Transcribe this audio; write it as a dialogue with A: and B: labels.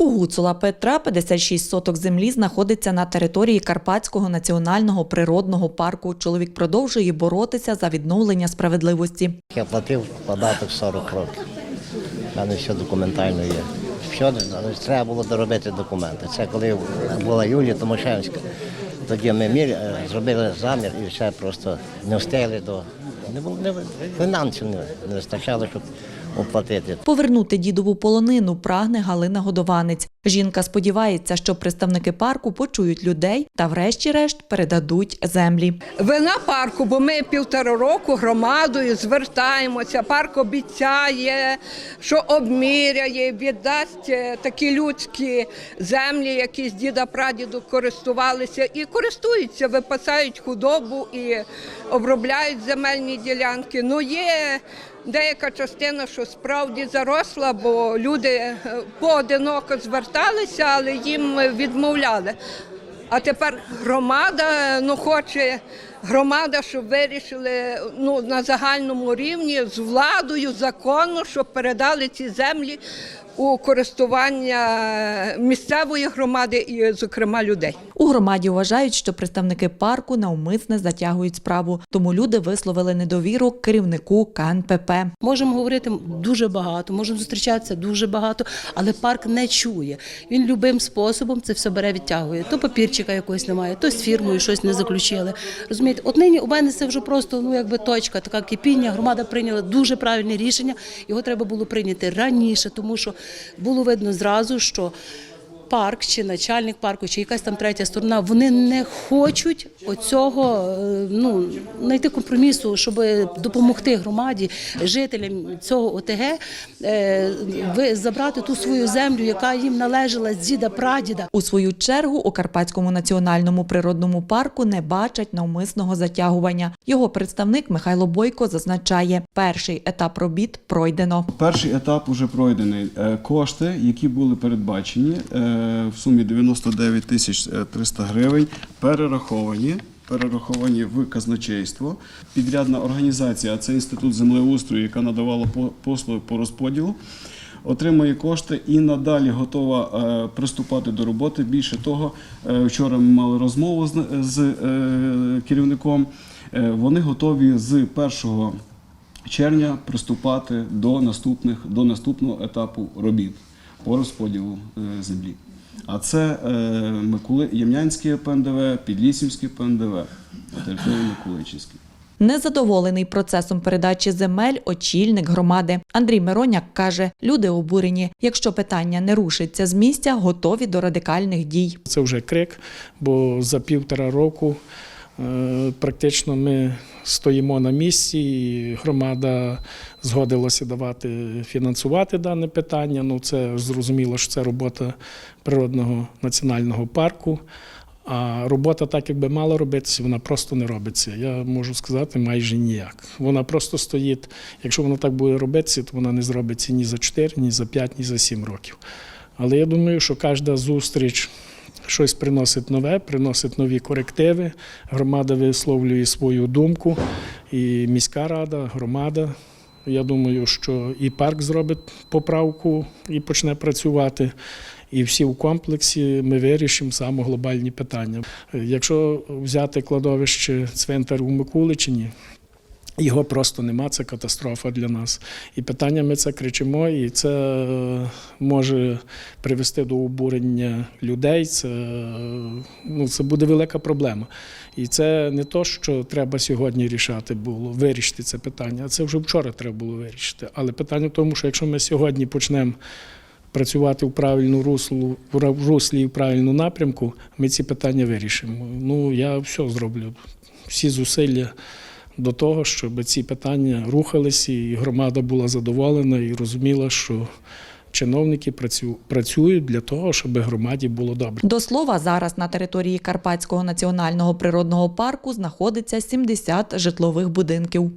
A: У Гуцула Петра 56 соток землі знаходиться на території Карпатського національного природного парку. Чоловік продовжує боротися за відновлення справедливості.
B: Я платив податок 40 років. У мене все документально є. Все, але треба було доробити документи. Це коли була Юлія Томошевська. Тоді ми мір, е, зробили замір і все просто не встигли до не було не, фінансів не, не вистачало, щоб оплатити.
A: Повернути дідову полонину прагне Галина Годованець. Жінка сподівається, що представники парку почують людей та, врешті-решт, передадуть землі.
C: Вина парку, бо ми півтора року громадою звертаємося. Парк обіцяє, що обміряє, віддасть е, такі людські землі, які з діда прадіду користувалися і користуються, випасають худобу і обробляють земельні ділянки. Ну є деяка частина, що справді заросла, бо люди е, поодиноко зверталися, але їм відмовляли. А тепер громада ну хоче громада, щоб вирішили ну на загальному рівні з владою закону, щоб передали ці землі у користування місцевої громади і, зокрема, людей.
A: У громаді вважають, що представники парку навмисне затягують справу, тому люди висловили недовіру керівнику КНПП.
D: Можемо говорити дуже багато, можемо зустрічатися дуже багато, але парк не чує. Він любим способом це все бере, відтягує. То папірчика якогось немає, то з фірмою щось не заключили. Розумієте, от нині у мене це вже просто ну якби точка, така кипіння. Громада прийняла дуже правильне рішення. Його треба було прийняти раніше, тому що було видно зразу, що. Парк чи начальник парку, чи якась там третя сторона, вони не хочуть оцього е, ну знайти компромісу, щоб допомогти громаді, жителям цього ОТГ е, ви- забрати ту свою землю, яка їм належала з діда прадіда.
A: У свою чергу у Карпатському національному природному парку не бачать навмисного затягування. Його представник Михайло Бойко зазначає, перший етап робіт пройдено.
E: Перший етап вже пройдений. Е, Кошти, які були передбачені в сумі 99 тисяч е, 300 гривень, перераховані. Перераховані в казначейство. Підрядна організація, це інститут землеустрою, яка надавала по- послуги по розподілу, отримує кошти і надалі готова е, приступати до роботи. Більше того, е, вчора ми мали розмову з, е, керівником. Е, вони готові з 1 червня приступати до наступних до наступного етапу робіт по розподілу е, землі. А це е, Миколи Ємнянське ПНДВ, Підлісівське ПНДВ, територія Миколичівське.
A: Незадоволений процесом передачі земель очільник громади Андрій Мироняк каже: люди обурені. Якщо питання не рушиться з місця, готові до радикальних дій.
F: Це вже крик, бо за півтора року практично ми стоїмо на місці, і громада згодилася давати фінансувати дане питання. Ну це зрозуміло, що це робота природного національного парку. А робота, так як би мала робитися, вона просто не робиться. Я можу сказати майже ніяк. Вона просто стоїть. Якщо вона так буде робитися, то вона не зробиться ні за 4, ні за 5, ні за 7 років. Але я думаю, що кожна зустріч щось приносить нове, приносить нові корективи. Громада висловлює свою думку, і міська рада, громада. Я думаю, що і парк зробить поправку і почне працювати. І всі в комплексі ми вирішимо саме глобальні питання. Якщо взяти кладовище цвинтар у Микуличині, його просто нема, це катастрофа для нас. І питання ми це кричимо, і це е, може привести до обурення людей. Це, е, ну, це буде велика проблема. І це не то, що треба сьогодні рішати було, вирішити це питання, а це вже вчора треба було вирішити. Але питання в тому, що якщо ми сьогодні почнемо працювати в правильну руслу, в руслі і в правильному напрямку, ми ці питання вирішимо. Ну, я все зроблю. Всі зусилля до того, щоб ці питання рухалися, і громада була задоволена і розуміла, що чиновники працю- працюють для того, щоб громаді було добре.
A: До слова, зараз на території Карпатського національного природного парку знаходиться 70 житлових будинків.